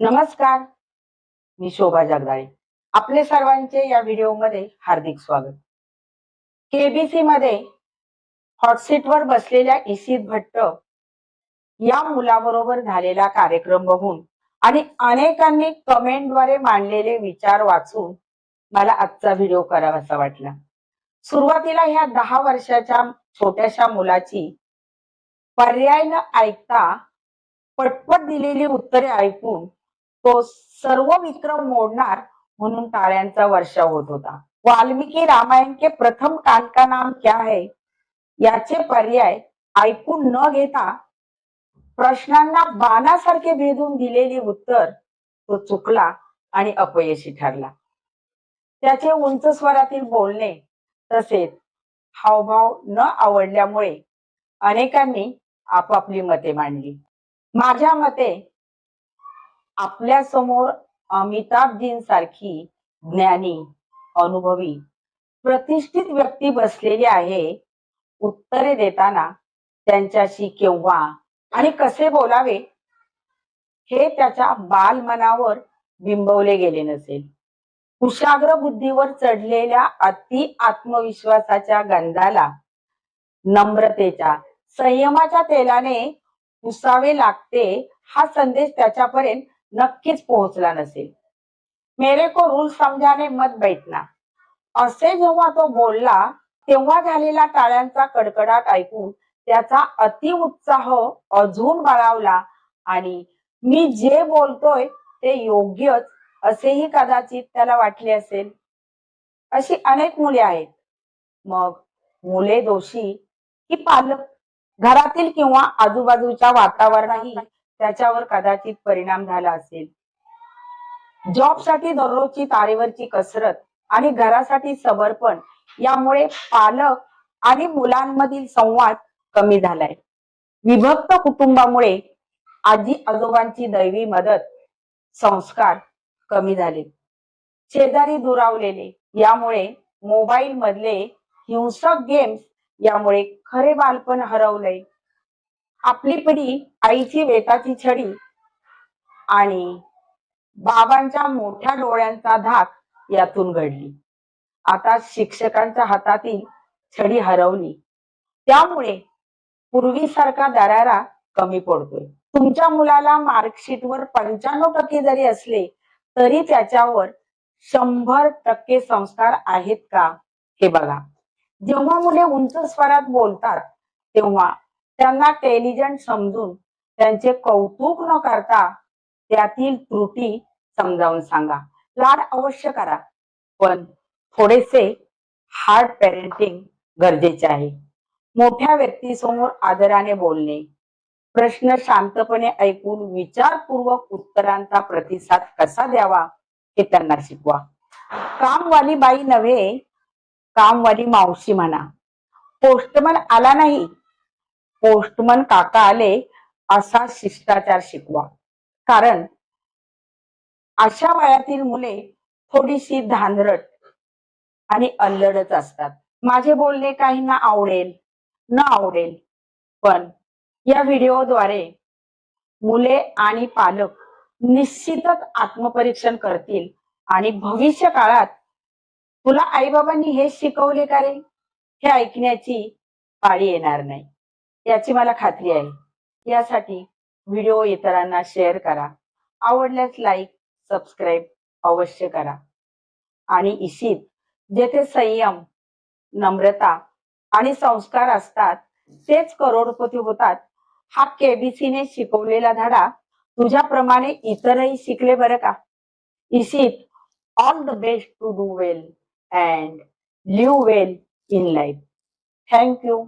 नमस्कार. मी शोभा जगदाळे. आपले सर्वांचे या व्हिडिओमध्ये हार्दिक स्वागत. केबीसी मध्ये हॉटसीटवर बसलेल्या इशित भट्ट या मुलाबरोबर झालेला कार्यक्रम बघून आणि अनेकांनी कमेंटद्वारे मांडलेले विचार वाचून मला आजचा व्हिडिओ करावासा वाटला. सुरुवातीला ह्या दहा वर्षाच्या छोट्याशा मुलाची पर्याय न ऐकता पटपट दिलेली उत्तरे ऐकून तो सर्व विक्रम मोडणार म्हणून टाळ्यांचा वर्षाव होत होता. वाल्मिकी रामायण के प्रथम कांड का नाम क्या है? याचे पर्याय ऐकून न घेता प्रश्नांना बाणासारखे भेदून दिलेली उत्तर तो चुकला आणि अपयशी ठरला. त्याचे उंच स्वरातील बोलणे तसेच हावभाव न आवडल्यामुळे अनेकांनी आपापली मते मांडली. माझ्या मते आपल्यासमोर अमिताभजींसारखी ज्ञानी अनुभवी प्रतिष्ठित व्यक्ती बसलेली आहे उत्तरे देताना त्यांच्याशी केव्हा आणि कसे बोलावे हे त्याच्या बालमनावर बिंबवले गेले नसेल. कुशाग्र बुद्धीवर चढलेल्या अति आत्मविश्वासाच्या गंधाला नम्रतेच्या संयमाच्या तेलाने पुसावे लागते हा संदेश त्याच्यापर्यंत नक्कीच पोहोचला नसेल. मेरे को रूल समजाने मत बैठना. असे जेव्हा तो बोलला तेव्हा झालेला टाळ्यांचा कडकडाट ऐकून त्याचा अति उत्साह अजून बळावला आणि मी जे बोलतोय ते योग्यच असेही कदाचित त्याला वाटले असेल. अशी अनेक मुले आहेत. मग मुले दोषी की पालक? घरातील किंवा आजूबाजूच्या वातावरणाही त्याच्यावर कदाचित परिणाम झाला असेल. जॉबसाठी दररोजची तारेवरची कसरत आणि घरासाठी समर्पण यामुळे पालक आणि मुलांमधील संवाद कमी झालाय. विभक्त कुटुंबामुळे आजी आजोबांची दैवी मदत संस्कार कमी झाले. शेजारी दुरावलेले यामुळे मोबाईल मधले हिंसक गेम्स यामुळे खरे बालपण हरवलंय. आपली पिढी आईची वेताची छडी आणि बाबांच्या मोठ्या डोळ्यांचा धाक यातून घडली. आता शिक्षकांच्या हातातील छडी हरवली. त्यामुळे पूर्वीसारखा दरारा कमी पडतोय. तुमच्या मुलाला मार्कशीटवर पंच्याण्णव टक्के जरी असले तरी त्याच्यावर शंभर टक्के संस्कार आहेत का? हे बघा. जेव्हा मुले उंच स्वरात बोलतात तेव्हा त्यांना टेलिजंट समजून त्यांचे कौतुक न करता त्यातील त्रुटी समजावून सांगा. लाड अवश्य करा पण थोडेसे हार्ड पेरेंटिंग गरजेचे आहे. मोठ्या व्यक्तीसमोर आदराने बोलणे प्रश्न शांतपणे ऐकून विचारपूर्वक उत्तरांचा प्रतिसाद कसा द्यावा हे त्यांना शिकवा. कामवाली बाई नव्हे कामवाली मावशी म्हणा. पोस्टमन आला नाही पोस्टमन काका आले असा शिष्टाचार शिकवा. कारण अशा वयातील मुले थोडीशी धानरट आणि अल्लडच असतात. माझे बोलणे काहींना आवडेल न आवडेल पण या व्हिडिओद्वारे मुले आणि पालक निश्चितच आत्मपरीक्षण करतील आणि भविष्य काळात तुला आईबाबांनी हेच शिकवले का रे? हे ऐकण्याची पाळी येणार नाही. याची मला खात्री आहे. यासाठी व्हिडिओ इतरांना शेअर करा. आवडल्यास लाईक सबस्क्राईब अवश्य करा. आणि इशित जेथे संयम नम्रता आणि संस्कार असतात तेच करोडपती होतात. हा केबीसीने शिकवलेला धडा तुझ्याप्रमाणे इतरही शिकले बरं का? Ishit all the best to do well and live well in life thank you